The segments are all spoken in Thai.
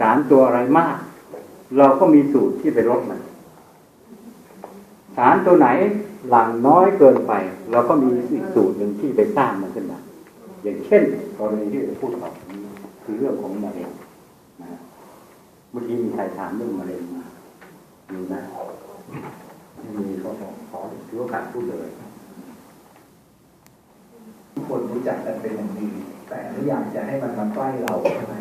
สารตัวอะไรมาก เราก็มีสูตรที่ไปลดมันสารตัวไหนหลั่งน้อยเกินไป เราก็มีอีกสูตรหนึ่งที่ไปสร้างมันขึ้นมาอย่างเช่นกรณีที่เราพูดต่อคือเรื่องของมะเร็งนะเมื่อกี้มีใครถามเรื่องมะเร็งมามีนะไม่มีก็ขอขอถือโอกาสพูดเลยทุกคนรู้จักกันเป็นอย่างดีแต่ไม่อยากจะให้มันมาใกล้เราใช่ไหม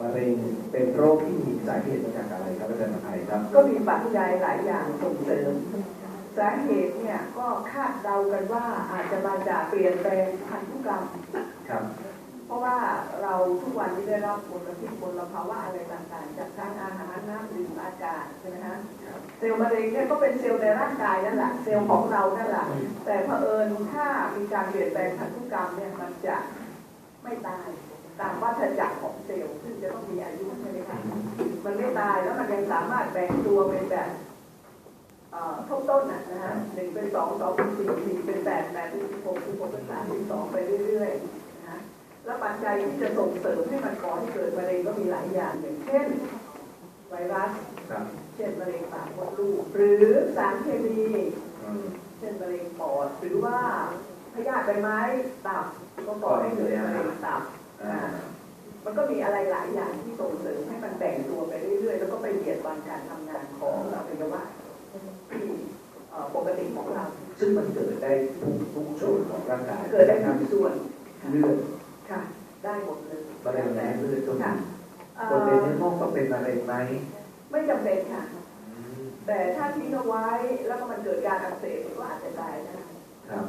มะเร็งเป็นโรคที่มีสาเหตุมาจากอะไรครับอาจารย์อภัยครับ ก็มีปัจจัยหลายอย่างส่งเสริม สาเหตุเนี่ยก็คาดเดากันว่าอาจจะมาจากเปลี่ยนแปลงพันธุกรรมครับ เพราะว่าเราทุกวันนี้ได้รับมลพิษมลภาวะอะไรต่างๆ จากทางอาหารน้ำดื่มอากาศใช่ไหมฮะเซลล์มะเร็งเนี่ยก็เป็นเซลล์ในร่างกายนั่นแหละเซลล์ของเรานั่นแหละแต่เผอิญถ้ามีการเปลี่ยนแปลงพันธุกรรมเนี่ยมันจะไม่ตาย ตามวัฏจักรของเซลล์ซึ่งจะต้องมีอายุใช่ไหมคะมันไม่ตายแล้วมันยังสามารถแบ่งตัวเป็นแบบเอ่อทบต้นน่ะนะฮะหนึ่งเป็นสองสองเป็นสี่สี่เป็นแปดแปดเป็นสิบหกสิบหกเป็นสามสิบสองไปเรื่อยๆนะฮะแล้วปัจจัยที่จะส่งเสริมให้มันก่อให้เกิดมะเร็งก็มีหลายอย่างอย่างเช่นไวรัสครับเช่นมะเร็งปากมดลูกหรือสารเคมีอืมเช่นมะเร็งปอดหรือว่าพยาธิใบไม้ตับก็ก่อให้เกิดมะเร็งตับอ่า มันก็มีอะไรหลายอย่างที่ส่งเสริมให้มันแบ่งตัวไปเรื่อยๆ แล้วก็ไปเบียดบังการทำงานของอวัยวะที่เอ่อปกติของเรา ซึ่งมันเกิดได้ทุกทุกส่วนของร่างกายเกิดได้ทุกส่วนเลือดค่ะ ได้หมดเลยมะเร็งในเลือดก็มีค่ะเอ่คนเป็นอเนื้องอกก็เป็นมะเร็งไหมไม่จำเป็นค่ะอืมแต่ถ้าทิ้งเอาไว้แล้วก็มันเกิดการอักเสบมันก็อาจจะตายได้ครับ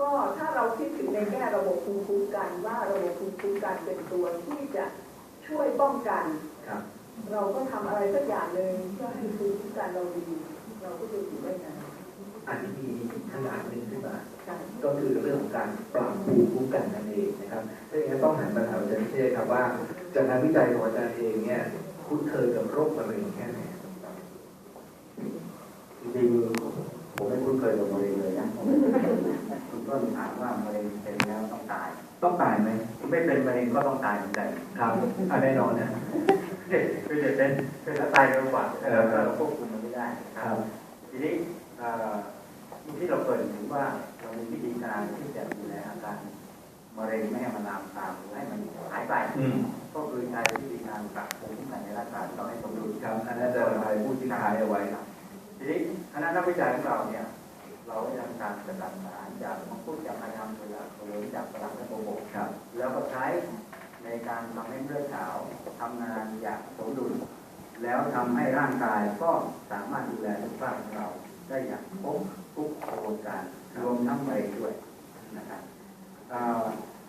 ก็ถ้าเราคิดถึงในแง่ระบบภูมิคุ้มกันว่าระบบภูมิคุ้มกันเป็นตัวที่จะช่วยป้องกันครับเราก็ทำอะไรสักอย่างหนึ่งเพื่อให้ภูมิคุ้มกันเราดี เราก็จะอยู่ได้นานอันนี้มีขนาดหนึ่งขึ้นมาค่ะก็คือเรื่องของการปรับภูมิคุ้มกันนั่นเองนะครับถ้าอย่างนั้นต้องหันมาถามอาจารย์พิเชษครับว่าจากงานวิจัยของอาจารย์เองเนี่ยคุ้นเคยกับโรคมะเร็งแค่ไหนครับจริงๆ ผมไม่คุ้นเคยกับมะเร็งเลยนะคุณต้นถามว่ามะเร็งเป็นแล้วต้องตาย ต้องตายไหมไม่เป็นมะเร็งก็ต้องตายเหมือนกันครับอะแน่นอนนะคือจะเป็นเป็นแล้วตายเร็วกว่าแต่เราควบคุมมันไม่ได้คครัรับบทีนี้ คณะนักวิจัยของเราเนี่ย เราได้ทำการสกัดสารจากมังคุดจากพายามเวลาหรือจากสลับและโบโบครับแล้วก็ใช้ในการทำให้เลือดขาวทำงานอย่างสมดุล แล้วทำให้ร่างกายก็สามารถดูแลสุขภาพของเราได้อย่างครบทุกกระบวนการรวมทั้งมะเร็งด้วยนะครับเอ่อ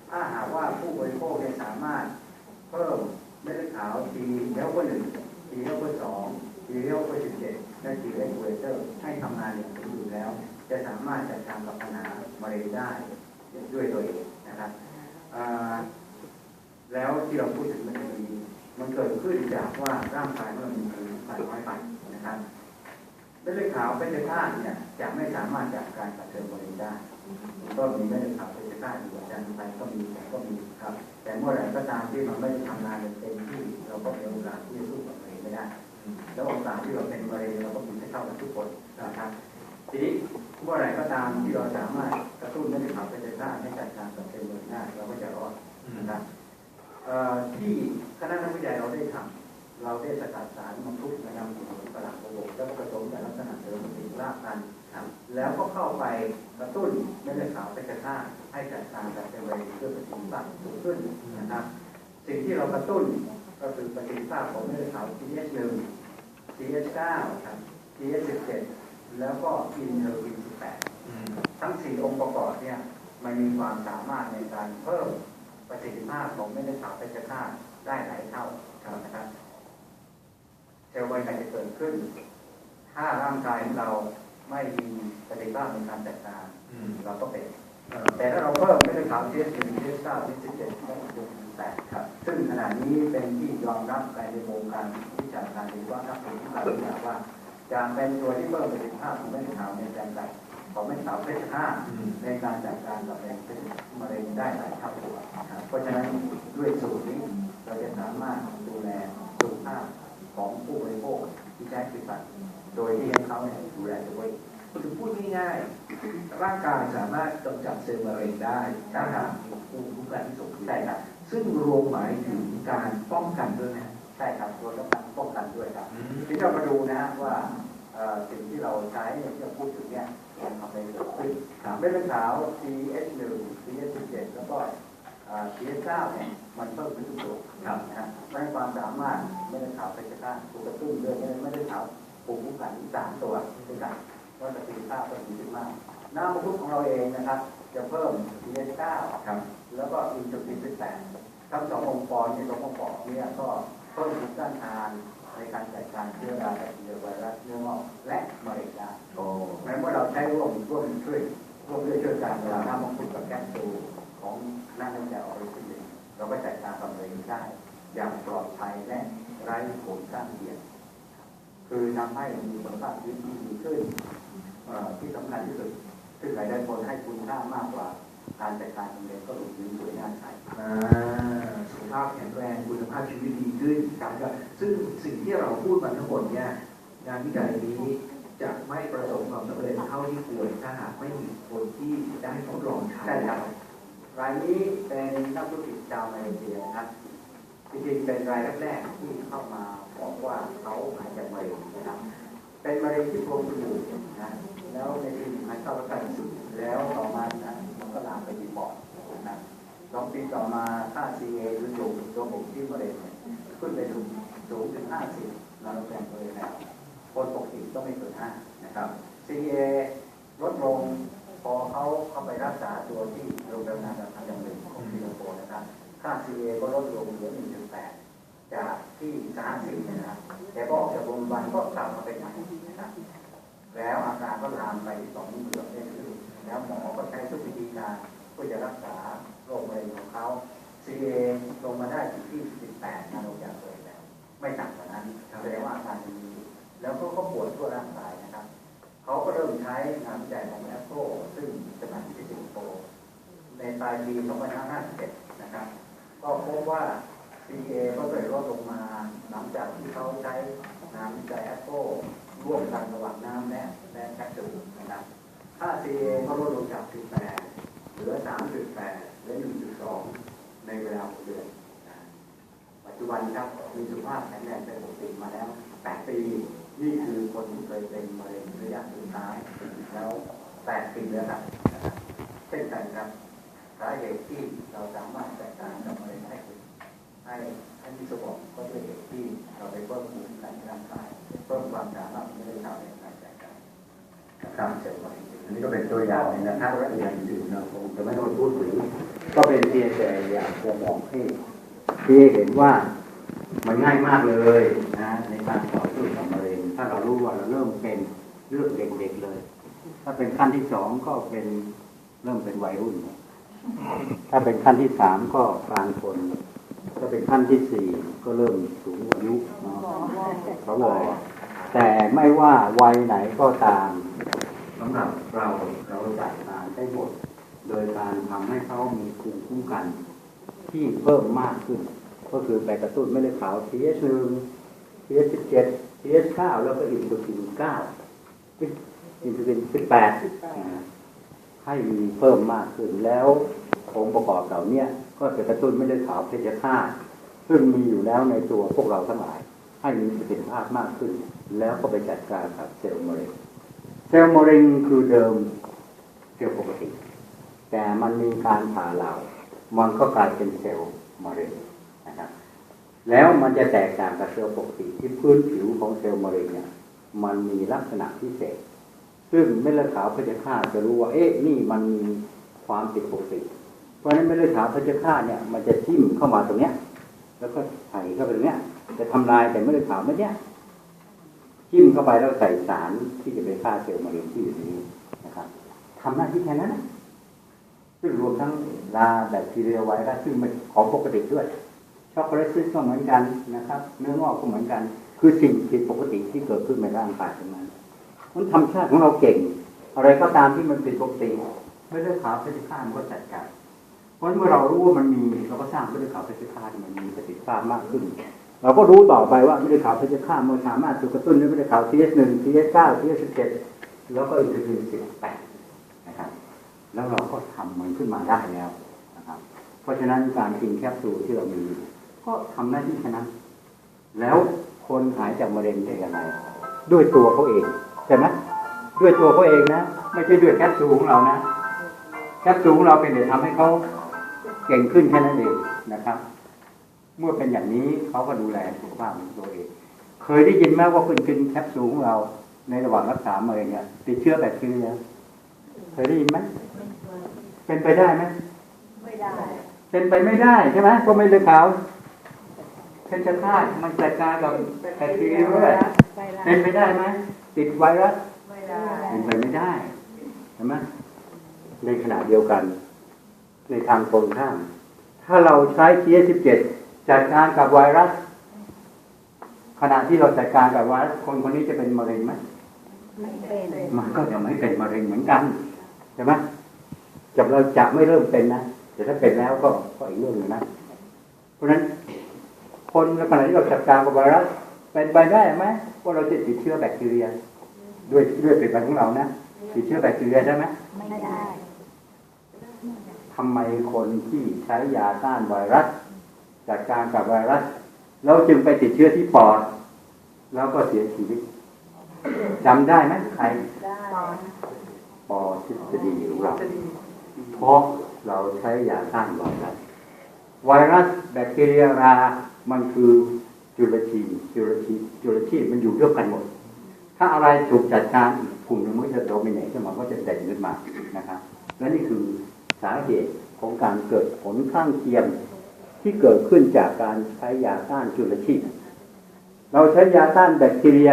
ถ้าหากว่าผู้บริโภคเนี่ยสามารถเพิ่มเม็ดเลือดขาวทีเฮลเปอร์หนึ่งทีเฮลเปอร์สองทีเฮลเปอร์สิบเจ็ด และทีเรกูเลเตอร์ให้ทำงานอย่างสมดุลแล้ว จะสามารถจัดการกับปัญหามะเร็งได้ด้วยตัวเองนะครับแล้วที่เราพูดถึงมันมีมันเกิดขึ้นจากว่าร่างกายของเรามีภูมิคุ้มกันน้อยไปนะครับเม็ดเลือดขาวเป็นเลือดธาตุเนี่ยจะไม่สามารถจัดการกับเซลล์มะเร็งได้ก็มีเม็ดเลือดขาวเป็นเลือดธาตุอยู่อาจารย์ไปก็มีแต่ก็มีครับ แต่เมื่อไหร่ก็ตามที่มันไม่ได้ทำงานอย่างเต็มที่เราก็มีโอกาสที่จะสู้กับมะเร็งไม่ได้ แล้วโอกาสที่เราเป็นมะเร็งเราก็มีไม่เท่ากันทุกคนนะครับทีนี้เมื่อไหร่ก็ตามที่เราสามารถกระตุ้นให้ขับไปได้าให้จัดการกับเซลล์มะเร็งได้เราก็จะรอดนะครับเอ่อที่คณะนักวิจัยเราได้ทำเราได้สกัดสารมังคุดนะครับอยู่ในตลาดโบกแล้วก็ผสมกับลักษณะเสริมปฏิกิริยากันครับแล้วก็เข้าไปกระตุ้นเม็ดเลือดขาวไปกระตุ้นให้จัดการกับเซลล์มะเร็งเพื่อประสิทธิภาพสูงขึ้นนะครับ สิ่งที่เรากระตุ้น ก็คือประสิทธิภาพของเลือดขาว TH1 TH9 ครับ TH17 แล้วก็อินเทอร์วิน18ทั้ง4องค์ประกอบเนี่ยมันมีความสามารถในการเพิ่มประสิทธิภาพของเม็ดเลือดขาวเพชฌฆาตได้หลายเท่านะครับเซลล์มะเร็งจะเกิดขึ้น ถ้าร่างกายของเราไม่มีประสิทธิภาพในการจัดการเราก็เป็นแต่ถ้าเราเพิ่มไม่ได้ขาวเทสหนึ่งเทสเก้าเทสสิบเจ็ด ซึ่งขณะนี้เป็นที่ยอมรับในวงการวิชาการหรืยว่านักศึกษาวิชาว่าจะเป็นตัวที่เพิ่มประสิทธิภาพของเม็ดขาวในการจัดของเม็ดขาวเพชรฆาในการจัดการกับแรงเป็นมะเร็งได้หลายเท่าตัวเพราะฉะนั้นด้วยสูตรนี้เราจะสามารถดูแลสุขภาพของผู้บริโภคที่ใช้ผลิตภัณฑ์โดยที่ให้เขาเนี่ยดูแลตัวเองคือพูดง่ายๆร่างกายสามารถกำจัดเซลล์มะเร็งได้ถ้าหากมีภูมิคุ้มกันที่สมบูรได้ครับ ซึ่งรวมหมายถึงการป้องกันด้วยนะใช่ครับตัวกำลังป้องกันด้วยครับที่เรามาดูนะฮะว่าเอ่อสิ่งที่เราใช้เนี่ยที่เราพูดถึงเนี่ยมันทำให้เกิดขึ้นครับเม็ดเลือดขาว TH1 TH17 แล้วก็เอ่อ TH9 เนี่ยมันเพิ่มขึ้นทุกตัวครับนะฮะเพราะฉะนั้นความสามารถเม็ดเลือดขาวเป็นจะฆ่าถูกกระตุ้นด้วยเม็ดเลือดขาวภูมิคุ้มกันอีกสามตัวด้วยกันว่าประสิทธิภาพก็ดีขึ้นมาก น้ำมังคุดของเราเองนะครับ จะเพิ่ม TH9 ครับแล้วก็อินเตอร์ฟิน18ทั้งสององค์กรเนี่ยสององค์กรเนี่ยก็เพิ่มภูมิต้านทานในการจัดการเชื้อราแบคทีเรียไวรัสเนื้องอกและมะเร็งได้โอ้แม้ว่าเราใช้ร่วมร่วมช่วยร่วมด้วยช่วยกันเวลาทำมังคุดกับแคปซูลของหน้าน้ำยาออกซิเจนเราก็จัดการกับมะเร็งได้ อย่างปลอดภัยและไร้ผลข้างเคียงคือทำให้มีสุขภาพชีวิตที่ดีขึ้นเอ่อที่สำคัญที่สุด ซึ่งรายได้ผลให้คุณค่ามากกว่า การจัดการมะเร็งก็หลุดยืนสวยงามไทยอ่าสุขภาพแข็งแรงคุณภาพชีวิตดีขึ้นนะครับซึ่งสิ่งที่เราพูดมาทั้งหมดเนี่ยงานวิจัยนี้จะไม่ประสบความสำเร็จเท่าที่ควรถ้าหากไม่มีคนที่ได้ทดลองใช้ใช่ครับรายนี้เป็นนักธุรกิจชาวมาเลเซียนะครับจริงๆเป็นรายแรกๆที่เข้ามาบอกว่าเขาหายจากมะเร็งนะครับ เป็นมะเร็งที่โพรงจมูกนะ แล้วในปี1994แล้วต่อมานะมันก็ลามไปที่ปอดนะสองปีต่อมาค่า CA หรือตัวตัวผมที่มะเร็งเนี่ยขึ้นไปถึงสูงถึง50นาโนแกรมเปอร์เซ็นต์แล้วคนปกติต้องไม่เกิน5นะครับ CA ลดลงพอเขาเข้าไปรักษาตัวที่โรงพยาบาลทางอย่างหนึ่งของสิงคโปร์นะครับค่า CA ก็ลดลงเหลือ1.8จากที่30นะครับแต่พอออกจากโรงพยาบาลก็กลับมาเป็นใหม่นะครับ แล้วอาการก็ลามไปที่ต่อมน้ำเหลืองได้ขึ้นแล้วหมอก็ใช้ทุกวิธีการเพื่อจะรักษาโรคมะเร็งของเขา CA ลงมาได้ถึงที่ 18นาโนกรัมเปอร์เซ็นต์แล้ว ไม่ต่ำกว่านั้นแสดงว่าอาการยังมีอยู่แล้วก็เขาปวดทั่วร่างกายนะครับ เขาก็เริ่มใช้งานวิจัยของแอปโกซึ่งจำหน่ายอยู่ที่สิงคโปร์ในปลายปี2557 นะครับ ก็พบว่า CA ก็เลยลดลงมาหลังจากที่เขาใช้งานวิจัยแอปโก ร่วมกันระหว่างน้ำและและแคปซูลนะครับค่า CA ก็ลดลงจาก 18 เหลือ 3.8เหลือ1.2 ในเวลา6เดือน ปัจจุบันครับมีสุขภาพแข็งแรงเป็นปกติมาแล้ว 8 ปี นี่คือคนที่เคยเป็นมะเร็งระยะสุดท้าย แล้ว 8 ปีแล้วครับนะครับเช่นกันครับสาเหตุที่เราสามารถ ตัวอย่างหนึ่นะครับและอย่างอื่นเราคงจะไม่ต้องพูดถึงก็เป็นเพียงแต่อยากจะบอกให้ที่เห็นว่ามันง่ายมากเลยนะในการต่อสู้กับมะเร็งถ้าเรารู้ว่าเราเริ่มเป็นเลือกเด็กๆเลย ถ้าเป็นขั้นที่สองก็เป็นเริ่มเป็นวัยรุ่น ถ้าเป็นขั้นที่สามก็กลางคน ถ้าเป็นขั้นที่สี่ก็เริ่มสูงอายุเนาะเขาบอกแต่ไม่ว่าวัยไหนก็ตาม สำหรับเราเราจัดการได้หมด โดยการทำให้เขามีภูมิคุ้มกัน ที่เพิ่มมากขึ้น ก็คือไปกระตุ้นไม่ได้ขาว TH1 TH17 TH9 แล้วก็อินซูลิน9อินซูลิน18นะให้มีเพิ่มมากขึ้นแล้วองค์ประกอบเหล่านี้ก็จะกระตุ้นไม่ได้ขาวเพชฌฆาตซึ่งมีอยู่แล้วในตัวพวกเราทั้งหลาย ให้มีประสิทธิภาพมากขึ้น แล้วก็ไปจัดการกับเซลล์มะเร็ง เซลล์มะเร็งคือเดิมเซลล์ปกติ แต่มันมีการผ่าเหลามันก็กลายเป็นเซลล์มะเร็งนะครับแล้วมันจะแตกต่างกับเซลล์ปกติที่พื้นผิวของเซลล์มะเร็งเนี่ยมันมีลักษณะพิเศษ ซึ่งเม็ดเลือดขาวพชฌฆาตจะรู้ว่าเอ๊ะนี่มันมีความผิดปกติ เพราะฉะนั้นเม็ดเลือดขาวพชฌฆาตเนี่ยมันจะทิ่มเข้ามาตรงเนี้ย แล้วก็ไถเข้าไปตรงเนี้ยจะทำลายแต่เม็ดเลือดขาวเม็ดเนี้ย จิ้มเข้าไปแล้วใส่สารที่จะไปฆ่าเซลล์มะเร็งที่อยู่ในนี้นะครับทำหน้าที่แค่นั้นนะซึ่งรวมทั้งลาแบคทีเรียไวรัสซึ่งเป็นของปกติด้วยช็อกโกแลตซิสก็เหมือนกันนะครับ เนื้องอกก็เหมือนกัน คือสิ่งผิดปกติที่เกิดขึ้นในร่างกายทั้งนั้นมันธรรมชาติของเราเก่ง อะไรก็ตามที่มันผิดปกติไม่ได้ขาวเพชฌฆามันก็จัดการเพราะเมื่อเรารู้ว่ามันมีเราก็สร้างไม่ได้ขาวเพชฌฆาตให้มันมีประสิทธิภาพมากขึ้น เราก็รู้ต่อไปว่าไม่ได้ข่าวเพชฌฆาตมันสามารถถูกกระตุ้นด้วยไม่ได้ข่าว TS1 TS9 TS17 แล้วก็อินทรีย์18นะครับแล้วเราก็ทำมันขึ้นมาได้แล้วนะครับ เพราะฉะนั้นการกินแคปซูลที่เรามีก็ทำหน้าที่แค่นั้นแล้วคนหายจากมะเร็งได้ยังไงด้วยตัวเขาเองใช่ไหมด้วยตัวเขาเองนะไม่ใช่ด้วยแคปซูลของเรานะแคปซูลของเราเป็นแต่ทำให้เขาเก่งขึ้นแค่นั้นเองนะครับ เมื่อเป็นอย่างนี้เขาก็ดูแลสุขภาพของตัวเอง เคยได้ยินไหมว่าคุณกินแคปซูลของเรา ในระหว่างรักษามะเร็งเนี่ยติดเชื้อแบคทีเรียเคยได้ยินไหมเป็นไปได้ไหมไม่ได้ เป็นไปไม่ได้ใช่ไหมเพราะไม่เลือดขาวเพชฌฆาตมันจัดการกับแบคทีเรียด้วยเป็นไปได้ไหมติดไวรัสไม่ได้เป็นไปไม่ได้ใช่ไหมในขณะเดียวกัน ในทางตรงข้าม ถ้าเราใช้ TS17 จัด การกับไวรัส ขณะที่เราจัดการกับไวรัสคนคนนี้จะเป็นมะเร็งไหมไม่เป็นมันก็จะไม่เป็นมะเร็งเหมือนกันใช่ไหมจะเราจะไม่เริ่มเป็นนะแต่ถ้าเป็นแล้วก็ก็อีกเรื่องหนึงนะเพราะฉะนั้นคนในขณะที่เราจัดการกับไวรัสเป็นไปได้ไหมว่าเราจะติดเชื้อแบคทีเรีย ด้วยด้วยผลิตภัณฑ์ของเรานะติดเชื้อแบคทีเรียได้ไหมไม่ได้ทำไมคนที่ใช้ยาต้านไวรัส จัดการกับไวรัสเราจึงไปติดเชื้อที่ปอด แล้วก็เสียชีวิตจำได้ไหมใครได้ปอทฤษฎีของเราเพราะเราใช้ยาต้านไวรัสไวรัสแบคทีเรียรา มันคือจุลชีพจุลชีพจุลชีพมันอยู่ด้วยกันหมด ถ้าอะไรถูกจัดการกลุ่มหนึ่งมันจะโดมิเนตขึ้นมาก็จะเด่นขึ้นมานะครับและนี่คือสาเหตุของการเกิดผลข้างเคียง ที่เกิดขึ้นจากการใช้ยาต้านจุลชีพ เราใช้ยาต้านแบคทีเรีย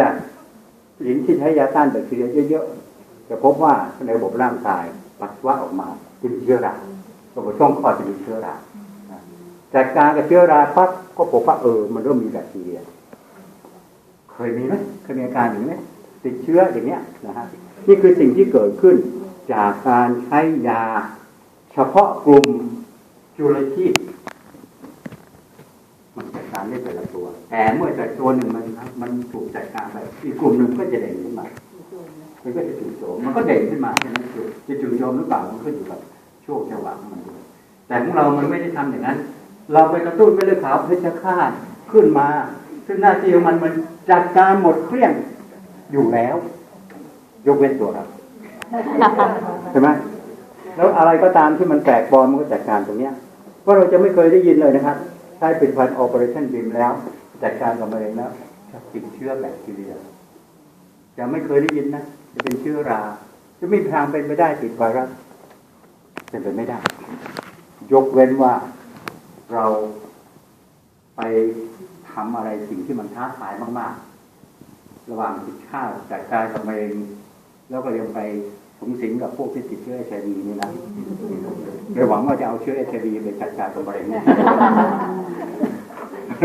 หลินที่ใช้ยาต้านแบคทีเรียเยอะๆจะพบว่าในระบบร่างกายปัสสาวะออกมาจะมีเชื้อราระบบช่องคลอดจะมีเชื้อรานะจัดการกับเชื้อราปั๊บก็พบว่าเออ มันเริ่มมีแบคทีเรีย เคยมีไหมเคยมีอาการอย่างนี้ไหมติดเชื้ออย่างเนี้ยนะฮะนี่คือสิ่งที่เกิดขึ้นจากการใช้ยา เฉพาะกลุ่มจุลชีพารได้แต่ละตัว แต่เมื่อแต่ตัวหนึ่งมันมันถูกจัดการไปอีกกลุ่มหนึ่งก็จะเด่นขึ้นมามันก็จะจู่โจมมันก็เด่นขึ้นมาแค่นั้นคือจะจู่โจมหรือเปล่ามันขึ้นอยู่กับโช่วงจังหวะของมันด้วยแต่ของเรามันไม่ได้ทำอย่างนั้น เราไปกระตุ้นไม่เลือดขาวเพชฌฆาตขึ้นมา ซึ่งหน้าที่ของมันมันจัดการหมดเครื่องอยู่แล้ว ยกเว้นตัวเราใช่ไหมแล้วอะไรก็ตามที่มันแปลกปลอมมันก็จัดการตรงเนี้ยว่าเราจะไม่เคยได้ยินเลยนะครับ ใช้เป็นพัน operation beam แล้ว จัดการกับมะเร็งแล้วจะติดเชื้อแบคทีเรียจะไม่เคยได้ยินนะ จะเป็นเชื้อรา จะไม่มีทางเป็นไปได้ติดไวรัสเป็นไปไม่ได้ ยกเว้นว่าเราไปทำอะไรสิ่งที่มันท้าทายมาก ๆ ระหว่างติดข้าวจัดการกับมะเร็งแล้วก็ยังไปสงสิงกับพวกที่ติดเชื้อเอชไอวีนี่นะ โดยหวังว่าจะเอาเชื้อเอชไอวีไปจัดการกับมะเร็งเนี่ย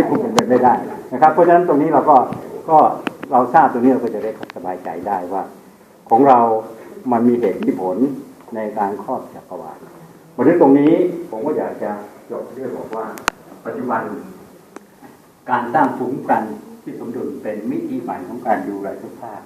คงเป็นไปไม่ได้นะครับ เพราะฉะนั้นตรงนี้เราก็ก็เราทราบตรงนี้เราก็จะได้สบายใจได้ว่า ของเรามันมีเหตุมีผลในการครอบจักรวาลวันนี้ตรงนี้ผมก็อยากจะจบด้วยบอกว่า ปัจจุบัน การสร้างภูมิคุ้มกันที่สมดุลเป็นมิติใหม่ของการดูแลสุขภาพ